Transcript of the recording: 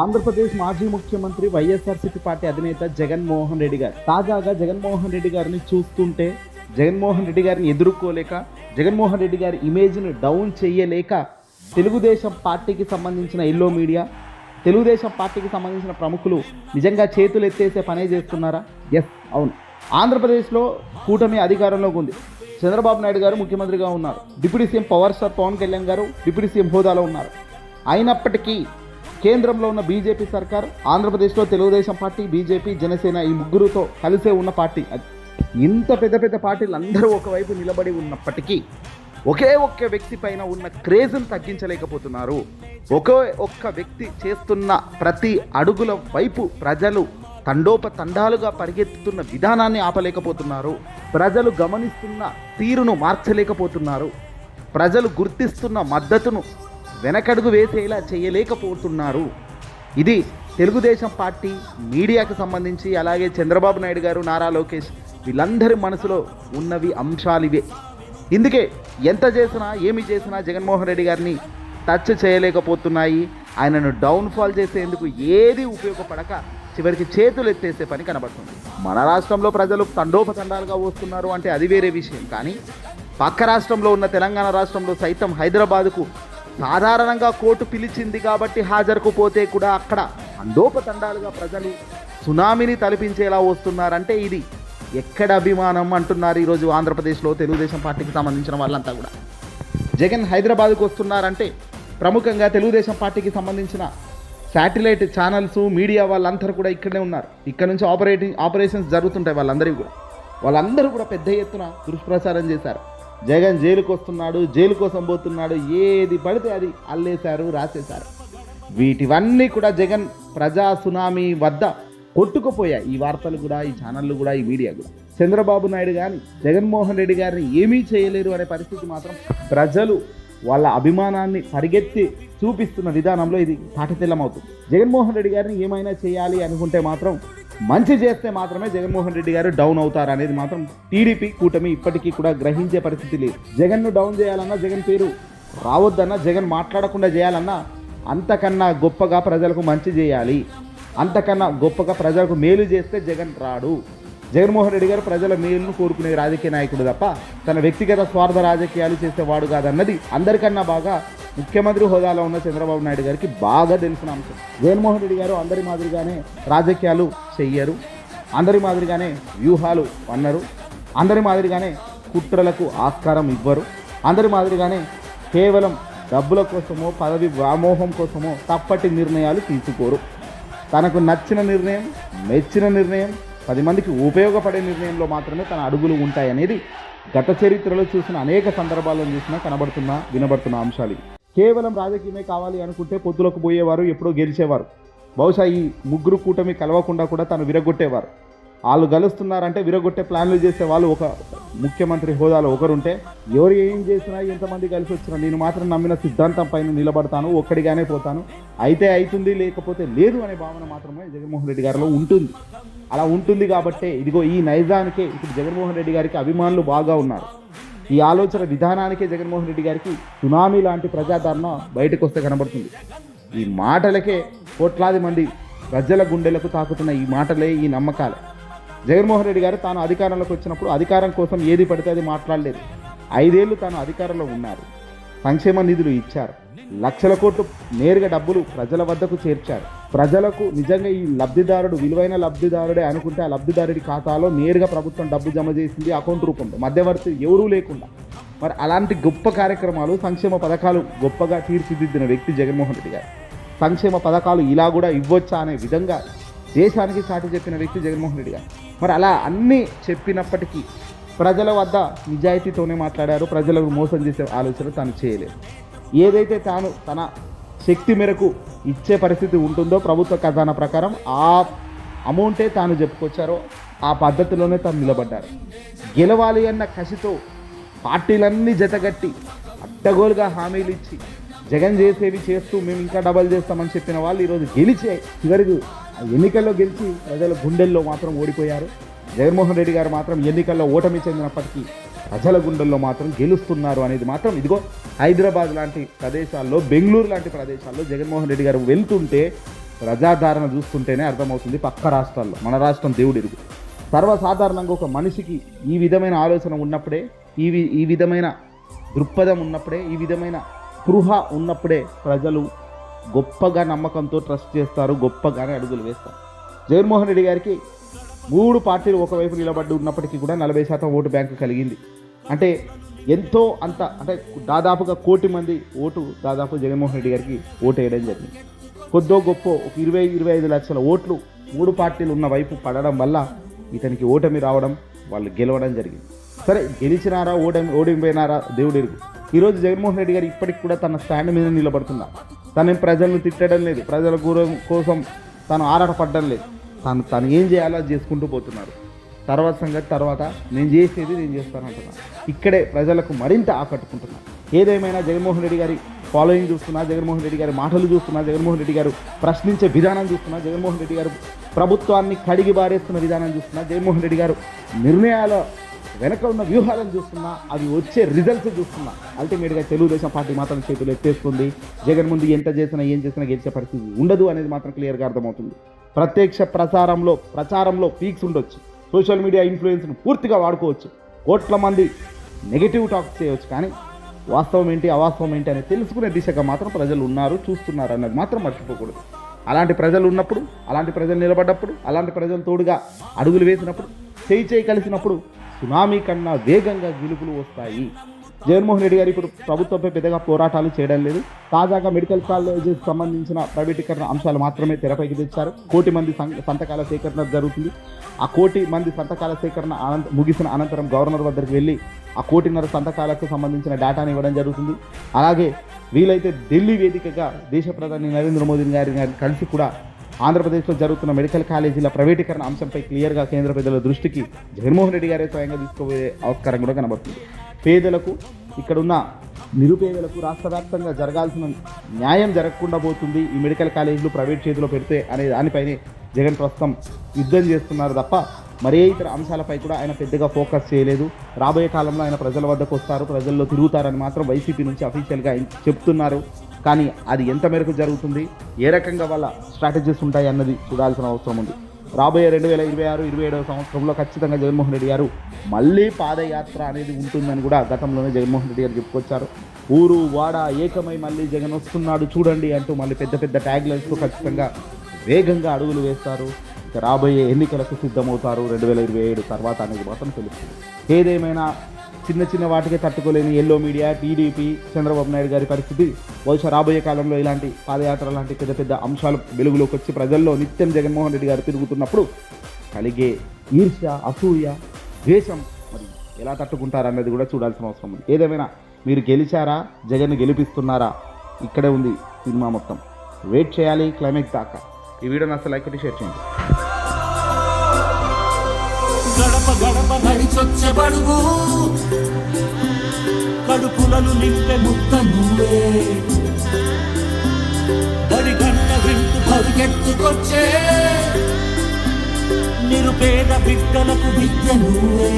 ఆంధ్రప్రదేశ్ మాజీ ముఖ్యమంత్రి వైఎస్ఆర్సీపీ పార్టీ అధినేత జగన్మోహన్ రెడ్డి గారు. తాజాగా జగన్మోహన్ రెడ్డి గారిని చూస్తుంటే జగన్మోహన్ రెడ్డి గారిని ఎదుర్కోలేక జగన్మోహన్ రెడ్డి గారి ఇమేజ్ను డౌన్ చేయలేక తెలుగుదేశం పార్టీకి సంబంధించిన ఎల్లో మీడియా తెలుగుదేశం పార్టీకి సంబంధించిన ప్రముఖులు నిజంగా చేతులు ఎత్తేసే పనే చేస్తున్నారా? ఎస్ అవును. ఆంధ్రప్రదేశ్లో కూటమి అధికారంలోకి ఉంది. చంద్రబాబు నాయుడు గారు ముఖ్యమంత్రిగా ఉన్నారు. Deputy CM power star Pawan Kalyan గారు డిప్యూటీ సీఎం హోదాలో ఉన్నారు. అయినప్పటికీ కేంద్రంలో ఉన్న బీజేపీ సర్కార్ ఆంధ్రప్రదేశ్లో తెలుగుదేశం పార్టీ బీజేపీ జనసేన ఈ ముగ్గురుతో కలిసే ఉన్న పార్టీ అది. ఇంత పెద్ద పెద్ద పార్టీలు అందరూ ఒకవైపు నిలబడి ఉన్నప్పటికీ ఒకే ఒక్క వ్యక్తి పైన ఉన్న క్రేజ్ను తగ్గించలేకపోతున్నారు. ఒకే ఒక్క వ్యక్తి చేస్తున్న ప్రతి అడుగుల వైపు ప్రజలు తండోపతండాలుగా పరిగెత్తుతున్న విధానాన్ని ఆపలేకపోతున్నారు. ప్రజలు గమనిస్తున్న తీరును మార్చలేకపోతున్నారు. ప్రజలు గుర్తిస్తున్న మద్దతును వెనకడుగు వేసేలా చేయలేకపోతున్నారు. ఇది తెలుగుదేశం పార్టీ మీడియాకు సంబంధించి అలాగే చంద్రబాబు నాయుడు గారు నారా లోకేష్ వీళ్ళందరి మనసులో ఉన్నవి అంశాలు ఇవే. ఇందుకే ఎంత చేసినా ఏమి చేసినా జగన్మోహన్ రెడ్డి గారిని టచ్ చేయలేకపోతున్నాయి. ఆయనను డౌన్ఫాల్ చేసేందుకు ఏది ఉపయోగపడక చివరికి చేతులు ఎత్తేసే పని కనబడుతుంది. మన రాష్ట్రంలో ప్రజలు తండోపతండాలుగా వస్తున్నారు అంటే అది వేరే విషయం. కానీ పక్క రాష్ట్రంలో ఉన్న తెలంగాణ రాష్ట్రంలో సైతం హైదరాబాదుకు సాధారణంగా కోర్టు పిలిచింది కాబట్టి హాజరుకు పోతే కూడా అక్కడ తండోపతండాలుగా ప్రజలు సునామీని తలపించేలా వస్తున్నారంటే ఇది ఎక్కడ అభిమానం అంటున్నారు ఈరోజు ఆంధ్రప్రదేశ్లో తెలుగుదేశం పార్టీకి సంబంధించిన వాళ్ళంతా కూడా. జగన్ హైదరాబాద్కు వస్తున్నారంటే ప్రముఖంగా తెలుగుదేశం పార్టీకి సంబంధించిన శాటిలైట్ ఛానల్స్ మీడియా వాళ్ళందరూ కూడా ఇక్కడనే ఉన్నారు. ఇక్కడ నుంచి ఆపరేటింగ్ ఆపరేషన్స్ జరుగుతుంటాయి వాళ్ళందరికీ కూడా. వాళ్ళందరూ కూడా పెద్ద ఎత్తున దుష్ప్రచారం చేశారు. జగన్ జైలుకు వస్తున్నాడు జైలు కోసం పోతున్నాడు ఏది పడితే అది అల్లేశారు రాసేశారు. వీటివన్నీ కూడా జగన్ ప్రజా సునామీ వద్ద కొట్టుకుపోయాయి. ఈ వార్తలు కూడా ఈ ఛానళ్ళు కూడా ఈ మీడియా కూడా. చంద్రబాబు నాయుడు కానీ జగన్మోహన్ రెడ్డి గారిని ఏమీ చేయలేరు అనే పరిస్థితి మాత్రం ప్రజలు వాళ్ళ అభిమానాన్ని పరిగెత్తి చూపిస్తున్న విధానంలో ఇది తాటతెల్లమవుతుంది. జగన్మోహన్ రెడ్డి గారిని ఏమైనా చేయాలి అనుకుంటే మాత్రం మంచి చేస్తే మాత్రమే జగన్మోహన్ రెడ్డి గారు డౌన్ అవుతారు అనేది మాత్రం టీడీపీ కూటమి ఇప్పటికీ కూడా గ్రహించే పరిస్థితి లేదు. జగన్ను డౌన్ చేయాలన్నా జగన్ పేరు రావద్దన్నా జగన్ మాట్లాడకుండా చేయాలన్నా అంతకన్నా గొప్పగా ప్రజలకు మంచి చేయాలి. అంతకన్నా గొప్పగా ప్రజలకు మేలు చేస్తే జగన్ రాడు. జగన్మోహన్ రెడ్డి గారు ప్రజల మేలును కోరుకునే రాజకీయ నాయకుడు తప్ప తన వ్యక్తిగత స్వార్థ రాజకీయాలు చేసేవాడు కాదన్నది అందరికన్నా బాగా ముఖ్యమంత్రి హోదాలో ఉన్న చంద్రబాబు నాయుడు గారికి బాగా తెలిసిన అంశం. జగన్మోహన్ రెడ్డి గారు అందరి మాదిరిగానే రాజకీయాలు చెయ్యరు అందరి మాదిరిగానే వ్యూహాలు అన్నారు అందరి మాదిరిగానే కుట్రలకు ఆస్కారం ఇవ్వరు అందరి మాదిరిగానే కేవలం డబ్బుల కోసమో పదవి వ్యామోహం కోసమో తప్పటి నిర్ణయాలు తీసుకోరు. తనకు నచ్చిన నిర్ణయం మెచ్చిన నిర్ణయం పది మందికి ఉపయోగపడే నిర్ణయంలో మాత్రమే తన అడుగులు ఉంటాయనేది గత చరిత్రలో చూసిన అనేక సందర్భాల్లో చూసినా కనబడుతున్న వినబడుతున్న అంశాలు. కేవలం రాజకీయమే కావాలి అనుకుంటే పొత్తులకు పోయేవారు ఎప్పుడో గెలిచేవారు. బహుశా ఈ ముగ్గురు కూటమి కలవకుండా కూడా తను విరగొట్టేవారు. వాళ్ళు గెలుస్తున్నారంటే విరగొట్టే ప్లాన్లు చేసే వాళ్ళు ఒక ముఖ్యమంత్రి హోదాలో ఒకరుంటే ఎవరు ఏం చేసినా ఎంతమంది కలిసి వచ్చినా నేను మాత్రం నమ్మిన సిద్ధాంతం పైన నిలబడతాను ఒక్కడిగానే పోతాను. అయితే అవుతుంది లేకపోతే లేదు అనే భావన మాత్రమే జగన్మోహన్ రెడ్డి గారిలో ఉంటుంది. అలా ఉంటుంది కాబట్టే ఇదిగో ఈ నైజానికే ఇప్పుడు జగన్మోహన్ రెడ్డి గారికి అభిమానులు బాగా ఉన్నారు. ఈ ఆలోచన విధానానికే జగన్మోహన్ రెడ్డి గారికి సునామీ లాంటి ప్రజాదరణ బయటకు వస్తే కనబడుతుంది. ఈ మాటలకే కోట్లాది మంది ప్రజల గుండెలకు తాకుతున్న ఈ మాటలే ఈ నమ్మకాలే. జగన్మోహన్ రెడ్డి గారు తాను అధికారంలోకి వచ్చినప్పుడు అధికారం కోసం ఏది పడితే అది మాట్లాడలేదు. ఐదేళ్ళు తాను అధికారంలో ఉన్నారు. సంక్షేమ నిధులు ఇచ్చారు. లక్షల కోట్లు నేరుగా డబ్బులు ప్రజల వద్దకు చేర్చారు. ప్రజలకు నిజంగా ఈ లబ్ధిదారుడు విలువైన లబ్ధిదారుడే అనుకుంటే ఆ లబ్ధిదారుడి ఖాతాలో నేరుగా ప్రభుత్వం డబ్బు జమ చేసింది అకౌంట్ రూపంలో. మధ్యవర్తి ఎవరూ లేకుండా. మరి అలాంటి గొప్ప కార్యక్రమాలు సంక్షేమ పథకాలు గొప్పగా తీర్చిదిద్దిన వ్యక్తి జగన్మోహన్ రెడ్డి గారు. సంక్షేమ పథకాలు ఇలా కూడా ఇవ్వచ్చా అనే విధంగా దేశానికి చాటి చెప్పిన వ్యక్తి జగన్మోహన్ రెడ్డి గారు. మరి అలా అన్నీ చెప్పినప్పటికీ ప్రజల వద్ద నిజాయితీతోనే మాట్లాడారు ప్రజలకు మోసం చేసే ఆలోచన తాను చేయలేదు. ఏదైతే తాను తన శక్తి మేరకు ఇచ్చే పరిస్థితి ఉంటుందో ప్రభుత్వ ఖజానా ప్రకారం ఆ అమౌంటే తాను చెప్పుకొచ్చారో ఆ పద్ధతిలోనే తాను నిలబడ్డారు. గెలవాలి అన్న కసితో పార్టీలన్నీ జతగట్టి అడ్డగోలుగా హామీలు ఇచ్చి జగన్ చేసేవి చేస్తూ మేము ఇంకా డబల్ చేస్తామని చెప్పిన వాళ్ళు ఈరోజు గెలిచే చివరికి ఆ ఎన్నికల్లో గెలిచి ప్రజల గుండెల్లో మాత్రం ఓడిపోయారు. జగన్మోహన్ రెడ్డి గారు మాత్రం ఎన్నికల్లో ఓటమి చెందినప్పటికీ ప్రజల గుండెల్లో మాత్రం గెలుస్తున్నారు అనేది మాత్రం ఇదిగో హైదరాబాద్ లాంటి ప్రదేశాల్లో బెంగళూరు లాంటి ప్రదేశాల్లో జగన్మోహన్ రెడ్డి గారు వెళ్తుంటే ప్రజాదరణ చూస్తుంటేనే అర్థమవుతుంది పక్క రాష్ట్రాల్లో. మన రాష్ట్రం దేవుడిరుగు సర్వసాధారణంగా ఒక మనిషికి ఈ విధమైన ఆలోచన ఉన్నప్పుడే ఈ వి- ఈ విధమైన దృక్పథం ఉన్నప్పుడే ఈ విధమైన స్పృహ ఉన్నప్పుడే ప్రజలు గొప్పగా నమ్మకంతో ట్రస్ట్ చేస్తారు గొప్పగానే అడుగులు వేస్తారు. జగన్మోహన్ రెడ్డి గారికి మూడు పార్టీలు ఒకవైపు నిలబడి ఉన్నప్పటికీ కూడా నలభై శాతం ఓటు బ్యాంకు కలిగింది. అంటే ఎంతో అంత అంటే దాదాపుగా కోటి మంది ఓటు దాదాపు జగన్మోహన్ రెడ్డి గారికి ఓటు వేయడం జరిగింది. కొద్దో గొప్ప ఒక ఇరవై ఇరవై ఐదు లక్షల ఓట్లు మూడు పార్టీలు ఉన్న వైపు పడడం వల్ల ఇతనికి ఓటమి రావడం వాళ్ళు గెలవడం జరిగింది. సరే గెలిచినారా ఓటమి ఓడిపోయినారా దేవుడు ఎరుగు. ఈరోజు జగన్మోహన్ రెడ్డి గారు ఇప్పటికి కూడా తన స్టాండ్ మీద నిలబడుతున్నారు తను ప్రజలను తిట్టడం లేదు. ప్రజల గురం కోసం తను ఆరాటపడడం లేదు. తను తను ఏం చేయాలో చేసుకుంటూ పోతున్నారు. తర్వాత సంగతి తర్వాత నేను చేసేది నేను చేస్తాను అంటున్నాను ఇక్కడే ప్రజలకు మరింత ఆకట్టుకుంటున్నా. ఏదేమైనా జగన్మోహన్ రెడ్డి గారి ఫాలోయింగ్ చూస్తున్నా జగన్మోహన్ రెడ్డి గారి మాటలు చూస్తున్నా జగన్మోహన్ రెడ్డి గారు ప్రశ్నించే విధానం చూస్తున్నా జగన్మోహన్ రెడ్డి గారు ప్రభుత్వాన్ని కడిగి బారేస్తున్న విధానం చూస్తున్నా జగన్మోహన్ రెడ్డి గారు నిర్ణయాల వెనక ఉన్న వ్యూహాలను చూస్తున్నా అవి వచ్చే రిజల్ట్స్ చూస్తున్నా. అల్టిమేట్గా తెలుగుదేశం పార్టీ మాత్రం చేతులు ఎత్తేస్తుంది. జగన్ ముందు ఎంత చేసినా ఏం చేసినా గెలిచే పరిస్థితి ఉండదు అనేది మాత్రం క్లియర్గా అర్థమవుతుంది. ప్రత్యక్ష ప్రసారంలో ప్రచారంలో పీక్స్ ఉండొచ్చు. సోషల్ మీడియా ఇన్ఫ్లుయెన్స్ను పూర్తిగా వాడుకోవచ్చు. కోట్ల మంది నెగిటివ్ టాక్స్ చేయవచ్చు కానీ వాస్తవం ఏంటి అవాస్తవం ఏంటి అని తెలుసుకునే దిశగా మాత్రం ప్రజలు ఉన్నారు చూస్తున్నారు అన్నది మాత్రం మర్చిపోకూడదు. అలాంటి ప్రజలు ఉన్నప్పుడు అలాంటి ప్రజలు నిలబడ్డప్పుడు అలాంటి ప్రజలు తోడుగా అడుగులు వేసినప్పుడు చేయి చేయి కలిసినప్పుడు సునామీ కన్నా వేగంగా గెలుపులు వస్తాయి. జగన్మోహన్ రెడ్డి గారు ఇప్పుడు ప్రభుత్వంపై పెద్దగా పోరాటాలు చేయడం లేదు. తాజాగా మెడికల్ కాలేజెస్ సంబంధించిన ప్రైవేటీకరణ అంశాలు మాత్రమే తెరపైకి తెచ్చారు. కోటి మంది సంతకాల సేకరణ జరుగుతుంది. ఆ కోటి మంది సంతకాల సేకరణ అనంత ముగిసిన అనంతరం గవర్నర్ వద్దకు వెళ్ళి ఆ కోటిన్నర సంతకాలకు సంబంధించిన డేటాను ఇవ్వడం జరుగుతుంది. అలాగే వీలైతే ఢిల్లీ వేదికగా దేశ ప్రధాని నరేంద్ర మోదీ గారి గారిని కలిసి కూడా ఆంధ్రప్రదేశ్లో జరుగుతున్న మెడికల్ కాలేజీల ప్రైవేటీకరణ అంశంపై క్లియర్గా కేంద్ర పెద్దల దృష్టికి జగన్మోహన్ రెడ్డి గారే స్వయంగా తీసుకోబోయే ఆస్కారం కూడా కనబడుతుంది. పేదలకు ఇక్కడున్న నిరుపేదలకు రాష్ట్ర వ్యాప్తంగా జరగాల్సిన న్యాయం జరగకుండా పోతుంది. ఈ మెడికల్ కాలేజీలు ప్రైవేట్ చేతిలో పెడితే అనే దానిపైనే జగన్ ప్రస్తుతం యుద్ధం చేస్తున్నారు తప్ప మరే ఇతర అంశాలపై కూడా ఆయన పెద్దగా ఫోకస్ చేయలేదు. రాబోయే కాలంలో ఆయన ప్రజల వద్దకు వస్తారు ప్రజల్లో తిరుగుతారని మాత్రం వైసీపీ నుంచి అఫీషియల్గా చెప్తున్నారు. కానీ అది ఎంత మేరకు జరుగుతుంది ఏ రకంగా వాళ్ళ స్ట్రాటజీస్ ఉంటాయి అన్నది చూడాల్సిన అవసరం ఉంది. రాబోయే రెండు వేల ఇరవై ఆరు ఇరవై ఏడవ సంవత్సరంలో ఖచ్చితంగా జగన్మోహన్ రెడ్డి గారు మళ్ళీ పాదయాత్ర అనేది ఉంటుందని కూడా గతంలోనే జగన్మోహన్ రెడ్డి గారు చెప్పుకొచ్చారు. ఊరు వాడ ఏకమై మళ్ళీ జగన్ వస్తున్నాడు చూడండి అంటూ మళ్ళీ పెద్ద పెద్ద ట్యాగ్లైన్స్తో ఖచ్చితంగా వేగంగా అడుగులు వేస్తారు. రాబోయే ఎన్నికలకు సిద్ధమవుతారు రెండు వేల ఇరవై ఏడు తర్వాత అనేది మాత్రం తెలుస్తుంది. ఏదేమైనా చిన్న చిన్న వాటికే తట్టుకోలేని yellow media TDP Chandrababu Naidu గారి పరిస్థితి. బహుశా రాబోయే కాలంలో ఇలాంటి పాదయాత్ర లాంటి పెద్ద పెద్ద అంశాలు వెలుగులోకి వచ్చి ప్రజల్లో నిత్యం జగన్మోహన్ రెడ్డి గారు తిరుగుతున్నప్పుడు కలిగే ఈర్ష్య అసూయ ద్వేషం మరి ఎలా తట్టుకుంటారన్నది కూడా చూడాల్సిన అవసరం ఉంది. ఏదేమైనా మీరు గెలిచారా? జగన్ గెలిపిస్తున్నారా? ఇక్కడే ఉంది సినిమా మొత్తం. వెయిట్ చేయాలి క్లైమాక్స్ దాకా. ఈ వీడియో నచ్చ లైక్ కొట్టి షేర్ చేయండి. గడప గడప నడిచొచ్చే బడుగు. కడుపులను నింపే ముక్త నువ్వే. బడి కన్న వింటూ పరిగెత్తుకొచ్చే. నిరుపేద బిడ్డలకు విద్య నువ్వే.